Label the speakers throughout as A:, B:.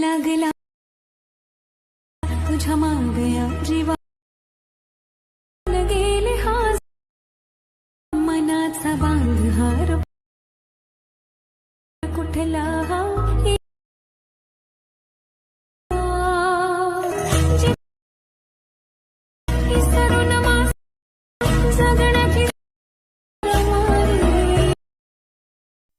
A: लागला. तुझ्या मागया जीवा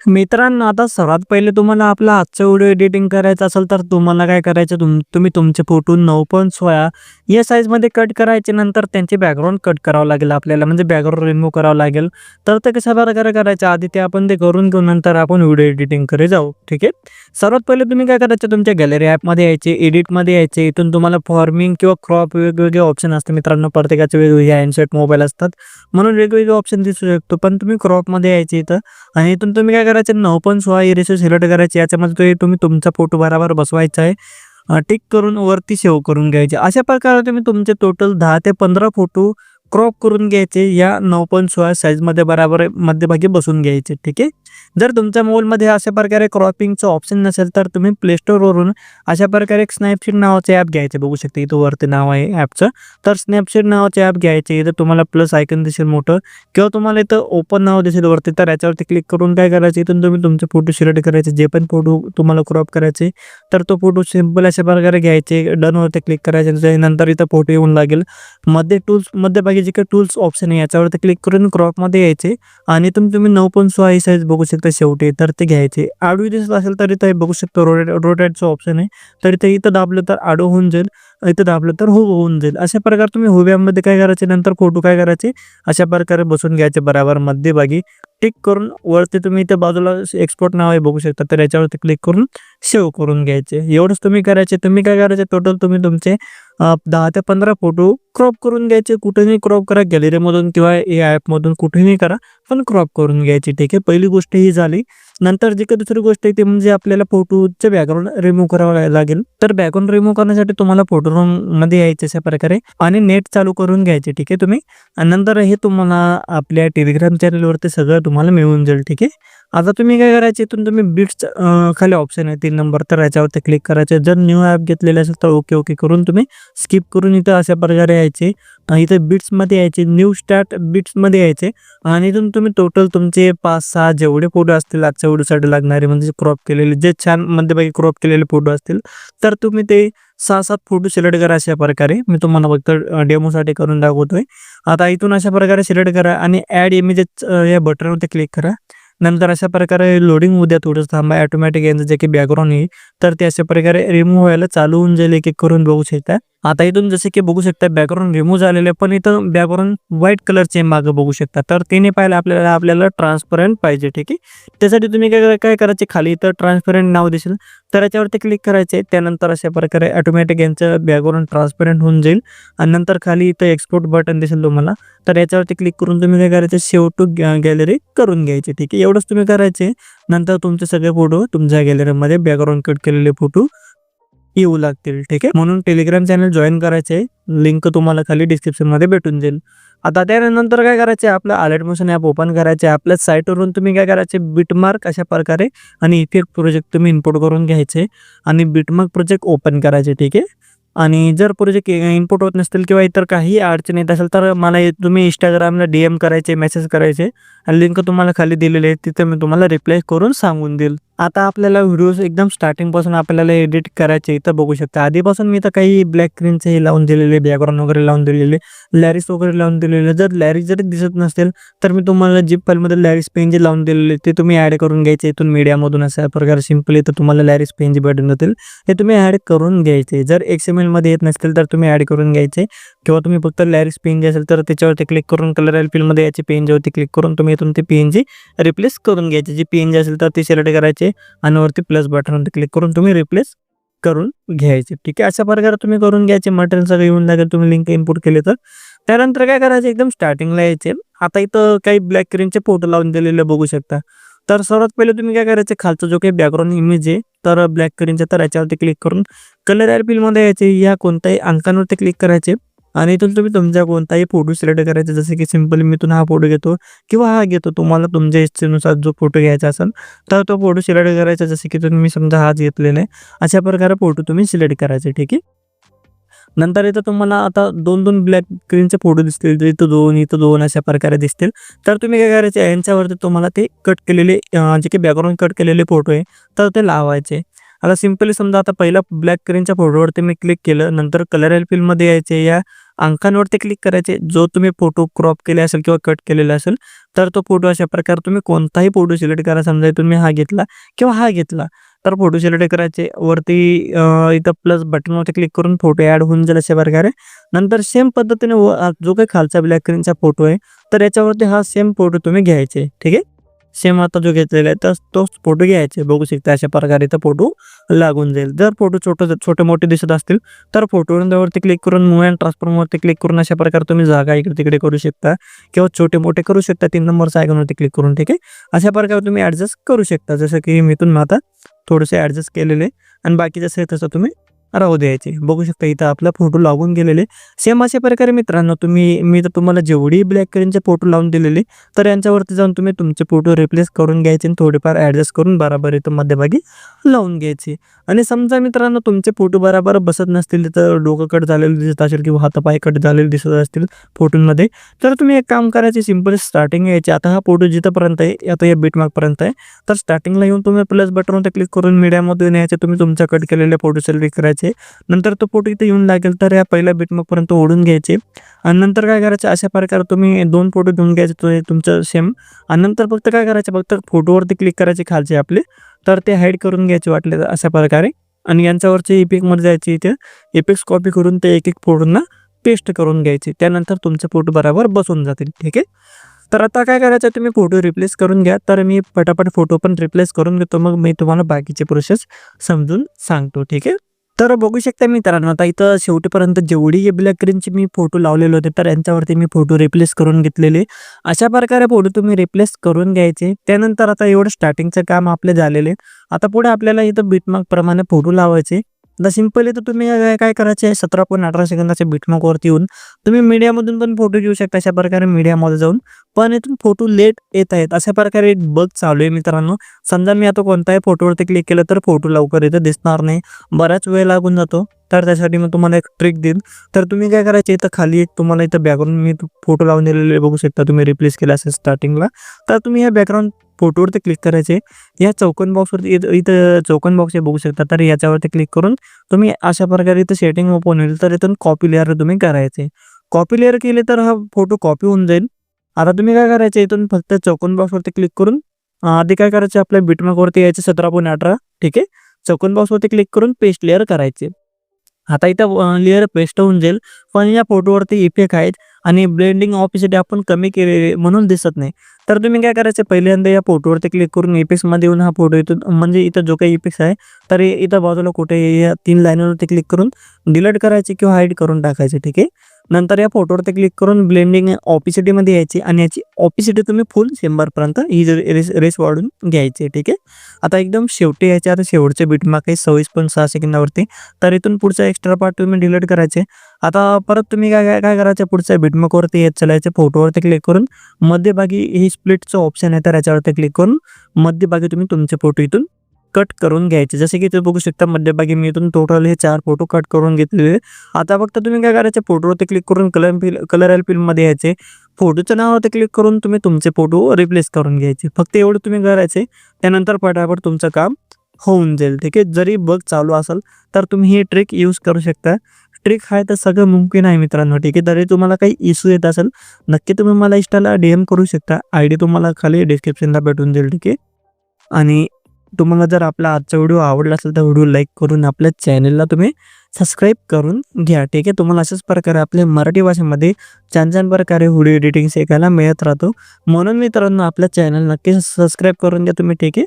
B: मित्रांनो आता सर्वात पहिले तुम्हाला आपला आजचा व्हिडिओ एडिटिंग करायचा असेल तर तुम्हाला काय करायचं? तुम तुम्ही तुमचे फोटो नऊ पॉईंट सोळा या साईजमध्ये कट करायचे. नंतर त्यांचे बॅकग्राऊंड कट करावं लागेल आपल्याला. म्हणजे बॅकग्राऊंड रिमूव्ह करावं लागेल. तर ते कशा प्रकारे करायचं? आधी ते आपण ते करून घेऊ. नंतर आपण व्हिडिओ एडिटिंग करे जाऊ. ठीक आहे? सर्वात पहिले तुम्ही काय करायचं? तुमच्या गॅलरी ॲपमध्ये यायचे एडिटमध्ये यायचे. इथून तुम्हाला फॉर्मिंग किंवा क्रॉप वेगवेगळे ऑप्शन असतात मित्रांनो. प्रत्येकाचे वेगवेगळे हँडसेट मोबाईल असतात. म्हणून वेगवेगळे ऑप्शन दिसू शकतो. पण तुम्ही क्रॉपमध्ये यायचे इथं. आणि इथून तुम्ही काय करायचं नऊ पण सोळा इरेशो सिलेक्ट करायचे याच्यामध्ये तुम्ही तुमचा फोटो बराबर बसवायचा आहे. टिक करून वरती सेव्ह करून घ्यायचे. अशा प्रकारे तुम्ही तुमचे टोटल दहा ते पंधरा फोटो क्रॉप करून घ्यायचे या नऊ पॉईंट सोळा साईजमध्ये बराबर मध्यभागी बसून घ्यायचे ठीक आहे? जर तुमच्या मोबाईलमध्ये अशा प्रकारे क्रॉपिंगचं ऑप्शन नसेल तर तुम्ही प्लेस्टोरवरून अशा प्रकारे एक स्नॅपशीट नावाचे ॲप घ्यायचे. बघू शकता इथं वरती नाव आहे ॲपचं तर स्नॅपशीट नावाचे ॲप घ्यायचे. इथं तुम्हाला प्लस आयकन दिसेल मोठं. किंवा तुम्हाला इथं ओपन नाव दिसेल वरती तर याच्यावरती क्लिक करून काय करायचं? इथून तुम्ही तुमचे फोटो सिलेक्ट करायचे. जे पण फोटो तुम्हाला क्रॉप करायचे तर तो फोटो सिंपल अशा प्रकारे घ्यायचे. डनवरती क्लिक करायचे. नंतर इथं फोटो येऊन लागेल. मध्ये टूल्स मध्यभागी जे काही टूल्स ऑप्शन आहे याच्यावरती क्लिक करून क्रॉपमध्ये यायचे. आणि तुम्ही तुम्ही नऊ पण सोळा ही साईज बघू शकता शेवटी तर ते घ्यायचे. आडवी दिसत असेल तर इथं बघू शकतो रोटेट रोटेटचं ऑप्शन आहे. तर इथे इथं दाबलं तर आडो होऊन जाईल. इथं दाबलं तर हो होऊन जाईल. अशा प्रकारे तुम्ही हुब्यामध्ये काय करायचे नंतर फोटो काय करायचे अशा प्रकारे बसून घ्यायचे बराबर मध्यभागी. टिक करून वरती तुम्ही इथे बाजूला एक्सपोर्ट नाव आहे बघू शकता तर याच्यावरती क्लिक करून सेव्ह करून घ्यायचे. एवढंच तुम्ही करायचे. तुम्ही काय करायचे टोटल तुम्ही तुमचे दहा ते पंधरा फोटो क्रॉप करून घ्यायचे. कुठेही क्रॉप करा गॅलरीमधून किंवा या ॲपमधून कुठेही करा पण क्रॉप करून घ्यायची. ठीक आहे? पहिली गोष्ट ही झाली. नंतर जी काही दुसरी गोष्ट आहे ती म्हणजे आपल्याला फोटोचे बॅकग्राऊंड रिमूव्ह करावं लागेल. तर बॅकग्राऊंड रिमूव्ह करण्यासाठी तुम्हाला फोटो रूममध्ये यायचे अशा प्रकारे आणि नेट चालू करून घ्यायचे. ठीक आहे तुम्ही? नंतर हे तुम्हाला आपल्या टेलिग्राम चॅनलवरती सगळं तुम्हाला मिळून जाईल. ठीक आहे? आता तुम्ही काय करायचे इथून तुम्ही बिट्स खाली ऑप्शन आहे तीन नंबर तर याच्यावरती क्लिक करायचे. जर न्यू ॲप घेतलेले असेल तर ओके ओके करून तुम्ही स्किप करून इथं अशा प्रकारे यायचे. इथं बिट्समध्ये यायचे न्यू स्टार्ट बिट्समध्ये यायचे. आणि इथून तुम्ही टोटल तुमचे पाच सहा जेवढे फोटो असतील आजच्या व्हिडिओसाठी लागणारे म्हणजे क्रॉप केलेले जे छान मध्यभागी क्रॉप केलेले फोटो असतील तर तुम्ही ते सहा सात फोटो सिलेक्ट करा अशा प्रकारे. मी तुम्हाला फक्त डेमोसाठी करून दाखवतोय. आता इथून अशा प्रकारे सिलेक्ट करा आणि ॲड इमेजेस या बटनवरती क्लिक करा. नंतर अशा प्रकारे लोडिंग उद्या थोडंसं थांबा ऑटोमॅटिक यांचं जे की बॅकग्राऊंड आहे. तर ते अशा प्रकारे रिमूव्ह व्हायला चालू होऊन जाईल एक एक करून बघू शकता. आता इथून जसे की बघू शकता बॅकग्राऊंड रिमूव्ह झालेले पण इथं बॅकग्राऊंड व्हाईट कलरचे मागं बघू शकता. तर तिने पाहिलं आपल्याला आपल्याला ट्रान्सपरंट पाहिजे ठीक आहे? त्यासाठी तुम्ही काय काय करायचे? खाली इथं ट्रान्सपरंट नाव दिसेल. तर याच्यावरती क्लिक करायचे. त्यानंतर अशा प्रकारे ऑटोमॅटिक यांचं बॅकग्राऊंड ट्रान्सपरंट होऊन जाईल. आणि नंतर खाली इथं एक्सपोर्ट बटन दिसेल तुम्हाला. तर याच्यावरती क्लिक करून तुम्ही काय करायचं? सेव टू गॅलरी करून घ्यायचे ठीक आहे? एवढंच तुम्ही करायचे. नंतर तुमचे सगळे फोटो तुमच्या गॅलरीमध्ये बॅकग्राऊंड कट केलेले फोटो येऊ लागतील ठीक आहे? म्हणून टेलिग्राम चॅनल जॉईन करायचे लिंक तुम्हाला खाली डिस्क्रिप्शनमध्ये भेटून जाईल. आता त्यानंतर काय करायचे आपलं अलर्ट मोशन ॲप ओपन करायचे आपल्या साईटवरून तुम्ही काय करायचे बिटमार्क अशा प्रकारे आणि इफेक्ट प्रोजेक्ट तुम्ही इम्पोर्ट करून घ्यायचे आणि बिटमार्क प्रोजेक्ट ओपन करायचे ठीक आहे? आणि जर प्रोजेक्ट इनपुट होत नसतील किंवा इतर काही अडचण येत असेल तर मला तुम्ही इंस्टाग्रामला डी एम करायचे मेसेज करायचे आणि लिंक तुम्हाला खाली दिलेली आहे तिथे मी तुम्हाला रिप्लाय करून सांगून देईल. आता आपल्याला व्हिडिओज एकदम स्टार्टिंगपासून आपल्याला एडिट करायचे इथं बघू शकता. आधीपासून मी तर काही ब्लॅक स्क्रीनचे हे लावून दिलेले बॅकग्राऊंड वगैरे लावून दिलेले लॅरिस वगैरे लावून दिलेले. जर लॅरिस जरी दिसत नसेल तर मी तुम्हाला जी फाईलमध्ये लॅरिस पेन जे लावून दिलेले. ते तुम्ही ॲड करून घ्यायचे. इथून मीडियामधून अशा प्रकारे सिम्पली तर तुम्हाला लॅरिस पेन जे भेटून जातील हे तुम्ही ॲड करून घ्यायचे. जर एक्स एम एलमध्ये येत नसतील तर तुम्ही ॲड करून घ्यायचे. किंवा तुम्ही फक्त लॅरिस पेन जे असेल तर त्याच्यावरती क्लिक करून कलर एल फिलमध्ये याची पेन जेवरती क्लिक करून तुम्ही इथून ते पेन जी रिप्लेस करून घ्यायचे. जी पेन जे असेल तर ते सिलेक्ट करायचे. आणि वरती प्लस बटनवरती क्लिक करून तुम्ही रिप्लेस करून घ्यायचे. ठीक आहे? अशा प्रकारे तुम्ही करून घ्यायचे. मटेरियल सगळं येऊन लागेल. तुम्ही लिंक इम्पोर्ट केले तर. त्यानंतर काय करायचं? एकदम स्टार्टिंगला यायचे. आता इथं काही ब्लॅक स्क्रीनचे फोटो लावून दिलेले बघू शकता. तर सर्वात पहिले तुम्ही काय करायचे? खालचा जो काही बॅकग्राऊंड इमेज आहे तर ब्लॅक स्क्रीनचे तर याच्यावरती क्लिक करून कलर ॲड फिलमध्ये यायचे. या कोणत्याही अंकांवरती क्लिक करायचे. आणि इथून तुम्ही तुमचा कोणताही फोटो सिलेक्ट करायचा जसे की सिम्पली मी इथून हा फोटो घेतो किंवा हा घेतो तुम्हाला तुमच्या इच्छेनुसार जो फोटो घ्यायचा असेल तर तो फोटो सिलेक्ट करायचा जसे की तुम्ही समजा हाच घेतलेला आहे. अशा प्रकारे फोटो तुम्ही सिलेक्ट करायचे ठीक आहे? नंतर इथं तुम्हाला आता दोन दोन ब्लॅक स्क्रीनचे फोटो दिसतील इथं दोन इथं दोन अशा प्रकारे दिसतील. तर तुम्ही काय करायचे यांच्यावरती तुम्हाला ते कट केलेले जे काही बॅकग्राऊंड कट केलेले फोटो आहे तर ते लावायचे. आता सिम्पली समजा आता पहिला ब्लॅक स्क्रीनच्या फोटोवरती मी क्लिक केलं नंतर कलर एल फिल्ममध्ये यायचे या अंकांवरती क्लिक करायचे. जो तुम्ही फोटो क्रॉप केले असेल किंवा कट केलेला असेल तर तो फोटो अशा प्रकारे तुम्ही कोणताही फोटो सिलेक्ट करा. समजा तुम्ही हा घेतला किंवा हा घेतला तर फोटो सिलेक्ट करायचे. वरती इथं प्लस बटनवरती क्लिक करून फोटो ॲड होऊन जाईल अशा प्रकारे. नंतर सेम पद्धतीने व जो काही खालचा ब्लॅक स्क्रीनचा फोटो आहे तर याच्यावरती हा सेम फोटो तुम्ही घ्यायचे. ठीक आहे? सेम आता जो घेतलेला आहे तर तोच फोटो घ्यायचे बघू शकता अशा प्रकारे इथं फोटो लागून जाईल. जर फोटो छोटे छोटे मोठे दिसत असतील तर फोटोवरती क्लिक करून मूव अँड ट्रान्सफॉर्मवरती क्लिक करून अशा प्रकारे तुम्ही जागा इकडे तिकडे करू शकता. किंवा छोटे मोठे करू शकता तीन नंबरचा आयकॉनवरती क्लिक करून ठीक आहे? अशा प्रकारे तुम्ही ॲडजस्ट करू शकता. जसं की मी इथून आता थोडंसं ॲडजस्ट केलेले आणि बाकी जसं आहे तसं तुम्ही राहू द्यायचे. बघू शकता इथं आपला फोटो लागून गेलेले. सेम अशा प्रकारे मित्रांनो तुम्ही मी तर तुम्हाला जेवढी ब्लॅक कलरचे फोटो लावून दिलेले तर यांच्यावरती जाऊन तुम्ही तुमचे फोटो रिप्लेस करून घ्यायचे आणि थोडेफार ॲडजस्ट करून बराबर इथं मध्यभागी लावून घ्यायचे. आणि समजा मित्रांनो तुमचे फोटो बराबर बसत नसतील तर डोकं कट झालेलं दिसत असेल किंवा हातापाय कट झालेले दिसत असतील फोटोंमध्ये तर तुम्ही एक काम करायचे सिंपल स्टार्टिंग यायचे आता हा फोटो जिथंपर्यंत आहे आता या बीटमार्कपर्यंत आहे. तर स्टार्टिंगला येऊन तुम्ही प्लस बटनवर क्लिक करून मीडियामध्ये यायचे तुम्ही तुमच्या कट केलेले फोटो सिलेक्ट करायचे. नंतर तो फोटो इथे येऊन लागेल तर या पहिल्या बिटमार्कपर्यंत ओढून घ्यायचे. आणि नंतर काय करायचं? अशा प्रकारे तुम्ही दोन फोटो घेऊन घ्यायचे तो तुमचं सेम आणि नंतर फक्त काय करायचं? फक्त फोटोवरती क्लिक करायचे खालचे आपले. तर ते हाईड करून घ्यायचे वाटले तर अशा प्रकारे. आणि यांच्यावरचे इपिकमध्ये जायचे इथे. इपिक्स कॉपी करून ते एक एक फोटोंना पेस्ट करून घ्यायचे. त्यानंतर तुमचे फोटो बरोबर बसून जातील. ठीक आहे? तर आता काय करायचं? तुम्ही फोटो रिप्लेस करून घ्या. तर मी पटापट फोटो पण रिप्लेस करून घेतो. मग मी तुम्हाला बाकीचे प्रोसेस समजून सांगतो. ठीक आहे? तर बघू शकता मित्रांनो आता इथं शेवटीपर्यंत जेवढी ब्लॅक मी फोटो लावलेले होते तर यांच्यावरती मी फोटो रिप्लेस करून घेतलेले. अशा प्रकारे फोटो तुम्ही रिप्लेस करून घ्यायचे. त्यानंतर आता एवढं स्टार्टिंगचं काम आपले झालेले. आता पुढे आपल्याला इथं बिटमार्क प्रमाणे फोटो लावायचे. आता सिम्पली तर तुम्ही काय- काय करायचे सतरा पॉईंट अठरा सेकंदाच्या बिटमॉकवरती येऊन तुम्ही मीडियामधून पण फोटो घेऊ शकता अशा प्रकारे मीडियामध्ये जाऊन. पण इथून फोटो लेट येत आहेत. अशा प्रकारे एक बग चालू आहे मित्रांनो. समजा मी आता कोणत्याही फोटोवरती क्लिक केलं तर फोटो लवकर इथं दिसणार नाही. बराच वेळ लागून जातो. तर त्यासाठी मी तुम्हाला एक ट्रिक देईन. तर तुम्ही काय करायचे इथं खाली एक तुम्हाला इथं बॅकग्राऊंड मी फोटो लावून दिलेले बघू शकता तुम्ही रिप्लेस केला असेल स्टार्टिंगला तर तुम्ही ह्या बॅकग्राऊंड फोटोवरती क्लिक करायचे. या चौकन बॉक्सवरती इथं इथं चौकन बॉक्स हे बघू शकता. तर याच्यावरती क्लिक करून तुम्ही अशा प्रकारे इथं सेटिंग ओपन होईल. तर इथून कॉपी लेअर तुम्ही करायचे. कॉपी लेअर केले तर हा फोटो कॉपी होऊन जाईल. आता तुम्ही काय करायचं? इथून फक्त चौकन बॉक्सवरती क्लिक करून आधी काय करायचं? आपल्या बिटमार्कवरती यायचं सतरा पॉईंट अठरा. ठीक आहे? चौकन बॉक्सवरती क्लिक करून पेस्ट लेअर करायचे. आता इथं लेअर पेस्ट होऊन जाईल. पण या फोटोवरती इफेक्ट आहेत. आणि ब्लेंडिंग ऑपिसिटी आपण कमी केलेली म्हणून दिसत नाही. तर तुम्ही काय करायचं पहिल्यांदा या फोटोवरती क्लिक करून इफेक्ट्समध्ये येऊन हा फोटो इथून म्हणजे इथं जो काही इफेक्ट्स आहे तर इथं बाजूला कुठे या तीन लाईनवरती क्लिक करून डिलीट करायचे किंवा हाईड करून टाकायचे ठीक आहे? नंतर या फोटोवरती क्लिक करून ब्लेंडिंग ऑपिसिटीमध्ये यायची आणि याची ऑपिसिटी तुम्ही फुल शंभरपर्यंत ही जर रेस रेस वाढून घ्यायची ठीक आहे? आता एकदम शेवटी यायचे आता शेवटचे बीटमार्क आहे सव्वीस पॉईंट सहा सेकंदावरती. तर इथून पुढचा एक्स्ट्रा पार्ट तुम्ही डिलीट करायचे. आता परत तुम्ही काय काय काय करायचं? पुढच्या बीटमार्कवरती येत चालायचे फोटोवरती क्लिक करून मध्यभागी ही स्प्लिटचं ऑप्शन आहे तर याच्यावरती क्लिक करून मध्यभागी तुम्ही तुमचे फोटो इथून कट करून घ्यायचे. जसे की तुम्ही बघू शकता मध्यभागी मी इथून टोटल हे चार फोटो कट करून घेतलेले आता फक्त तुम्ही काय करायचे फोटोवरती क्लिक करून कलर फिल कलर एल फिल्ममध्ये यायचे. फोटोचं नावावरती क्लिक करून तुम्ही तुमचे फोटो रिप्लेस करून घ्यायचे. फक्त एवढं तुम्ही करायचे त्यानंतर पटापट तुमचं काम होऊन जाईल. ठीक आहे? जरी बग चालू असेल तर तुम्ही ही ट्रिक यूज करू शकता. ट्रिक आहे तर सगळं मुमकिन आहे मित्रांनो. ठीक आहे? तरी तुम्हाला काही इश्यू येत असेल नक्की तुम्ही मला इंस्टाला डी एम करू शकता. आय डी तुम्हाला खाली डिस्क्रिप्शनला भेटून जाईल. ठीक आहे? आणि तुम्हाला जर आपला आजचा व्हिडिओ आवडला असेल तर व्हिडिओ लाईक करून आपल्या चॅनलला तुम्ही सबस्क्राईब करून घ्या ठीक आहे? तुम्हाला अशाच प्रकारे आपल्या मराठी भाषेमध्ये छान छान प्रकारे व्हिडिओ एडिटिंग शिकायला मिळत राहतो. म्हणून मित्रांनो आपल्या चॅनल नक्की सबस्क्राईब करून घ्या तुम्ही ठीक आहे?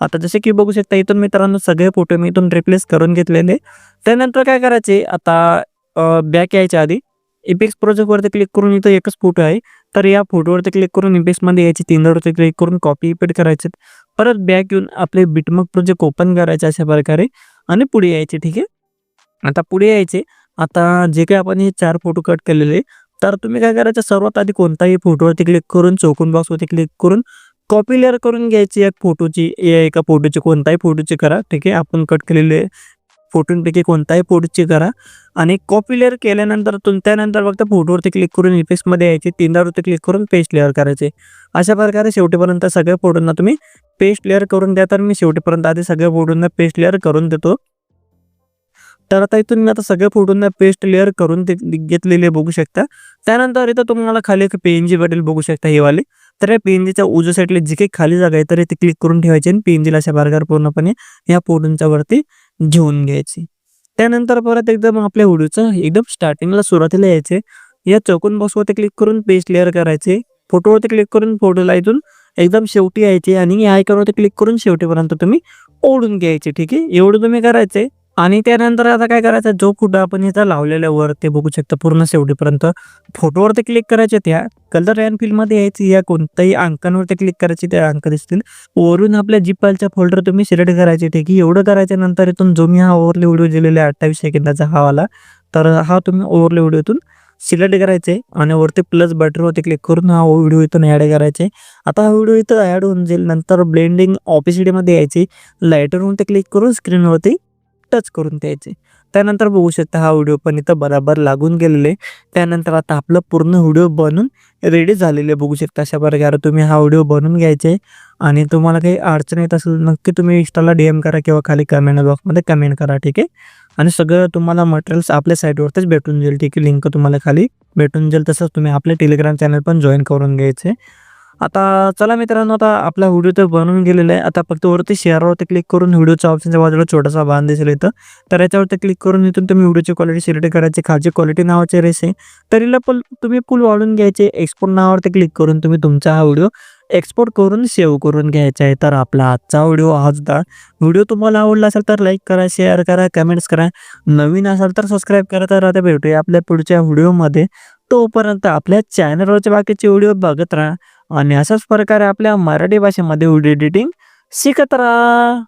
B: आता जसे की बघू शकता इथून मित्रांनो सगळे फोटो मी इथून रिप्लेस करून घेतलेले. त्यानंतर काय करायचे आता बॅक यायच्या आधी इपेक्स प्रोजेक्टवरती क्लिक करून इथं एकच फोटो आहे. तर या फोटोवरती क्लिक करून इपेक्समध्ये यायचे तीनवरती क्लिक करून कॉपी पेड करायचे. परत बॅक येऊन आपले बिटमक प्रोजेक्ट ओपन करायचे अशा प्रकारे आणि पुढे यायचे ठीक आहे? आता पुढे यायचे. आता जे काही आपण हे चार फोटो कट केलेले तर तुम्ही काय करायचं? सर्वात आधी कोणताही फोटोवरती क्लिक करून चौकून बॉक्सवरती क्लिक करून कॉपी लेअर करून घ्यायची एक फोटोची एका फोटोची कोणताही फोटोची करा ठीक आहे? आपण कट केलेले फोटोंपैकी कोणताही फोटोची करा. आणि कॉपी लेअर केल्यानंतर तुम त्यानंतर फक्त फोटोवरती क्लिक करून इफेक्ट्समध्ये यायचे. तीनदावरती क्लिक करून पेस्ट लेअर करायचे. अशा प्रकारे शेवटीपर्यंत सगळ्या फोटोंना तुम्ही पेस्ट लेअर करून द्या. तर मी शेवटीपर्यंत आधी सगळ्या फोटोंना पेस्ट लेअर करून देतो. तर आता इथून मी आता सगळ्या फोटोंना पेस्ट लेअर करून ते घेतलेले बघू शकता. त्यानंतर इथं तुम्हाला खाली एक पी भेटेल बघू शकता हे वाले. तर या पी एन उजव्या साईडला जी काही खाली जागा आहे तर ते क्लिक करून ठेवायचे आणि पी अशा प्रकारे पूर्णपणे या फोटोंच्या वरती घेऊन घ्यायची. त्यानंतर परत एकदम आपल्या व्हिडिओचं एकदम स्टार्टिंगला सुरुवातीला यायचे. या चौकोन बॉक्सवरती क्लिक करून पेस्ट लेअर करायचे. फोटोवरती क्लिक करून फोटोला इथून एकदम शेवटी यायचे आणि या आयकॉनवरती क्लिक करून शेवटीपर्यंत तुम्ही ओढून घ्यायचे ठीक आहे? एवढं तुम्ही करायचे. आणि त्यानंतर आता काय करायचं जो फोटो आपण इथं लावलेल्या वर ते बघू शकता पूर्ण शेवटीपर्यंत. फोटोवरती क्लिक करायचे त्या कलर अँड फिल्डमध्ये यायची या कोणत्याही अंकांवरती क्लिक करायचे त्या अंक दिसतील. वरून आपल्या जिपालच्या फोल्डर तुम्ही सिलेक्ट करायचे ठीक आहे. एवढं करायच्या नंतर इथून जो मी हा ओव्हरले व्हिडिओ दिलेला आहे अठ्ठावीस सेकंदाचा हा वाला. तर हा तुम्ही ओव्हरले व्हिडिओतून सिलेक्ट करायचे आणि वरती प्लस बटनवरती क्लिक करून हा व्हिडिओ इथून ॲड करायचे. आता हा व्हिडिओ इथं ॲड होऊन जाईल. नंतर ब्लेंडिंग ऑपिसिटीमध्ये यायची. लायटरवरती क्लिक करून स्क्रीनवरती टच करून द्यायचे. त्यानंतर बघू शकता हा व्हिडिओ पण इथं बराबर लागून गेलेले. त्यानंतर आता आपलं पूर्ण व्हिडिओ बनून रेडी झालेले बघू शकता अशा प्रकारे. तुम्ही हा व्हिडिओ बनवून घ्यायचे आणि तुम्हाला काही अडचण येत असेल नक्की तुम्ही इंस्टाला डी एम करा किंवा खाली कमेंट बॉक्समध्ये कमेंट करा ठीक आहे? आणि सगळं तुम्हाला मटेरियल्स आपल्या साईटवरतीच भेटून जाईल ठीक आहे? लिंक तुम्हाला खाली भेटून जाईल. तसंच तुम्ही आपले टेलिग्राम चॅनल पण जॉईन करून घ्यायचे. आता चला मित्रांनो आता आपला व्हिडिओ तर बनवून गेलेला आहे. आता फक्त वरती शेअरवरती क्लिक करून व्हिडिओच्या ऑप्शनच्या बाजूला छोटासा बांध दिसेल इथं. तर याच्यावरती क्लिक करून इथून तुम्ही व्हिडिओची क्वालिटी सिलेक्ट करायची. खालची क्वालिटी नावाचे रेस आहे. तरीला पण तुम्ही फुल वाढून घ्यायचे. एक्सपोर्ट नावावरती क्लिक करून तुम्ही तुमचा हा व्हिडिओ एक्सपोर्ट करून सेव्ह करून घ्यायचा आहे. तर आपला आजचा व्हिडिओ हाच होता व्हिडिओ तुम्हाला आवडला असेल तर लाईक करा शेअर करा कमेंट्स करा. नवीन असाल तर सबस्क्राईब करा. तर आता भेटूया आपल्या पुढच्या व्हिडिओमध्ये. तोपर्यंत आपल्या चॅनलवरचे बाकीचे व्हिडिओ बघत राहा. आणि अशाच प्रकारे आपल्या मराठी भाषेमध्ये व्हिडिओ एडिटिंग शिकत राहा.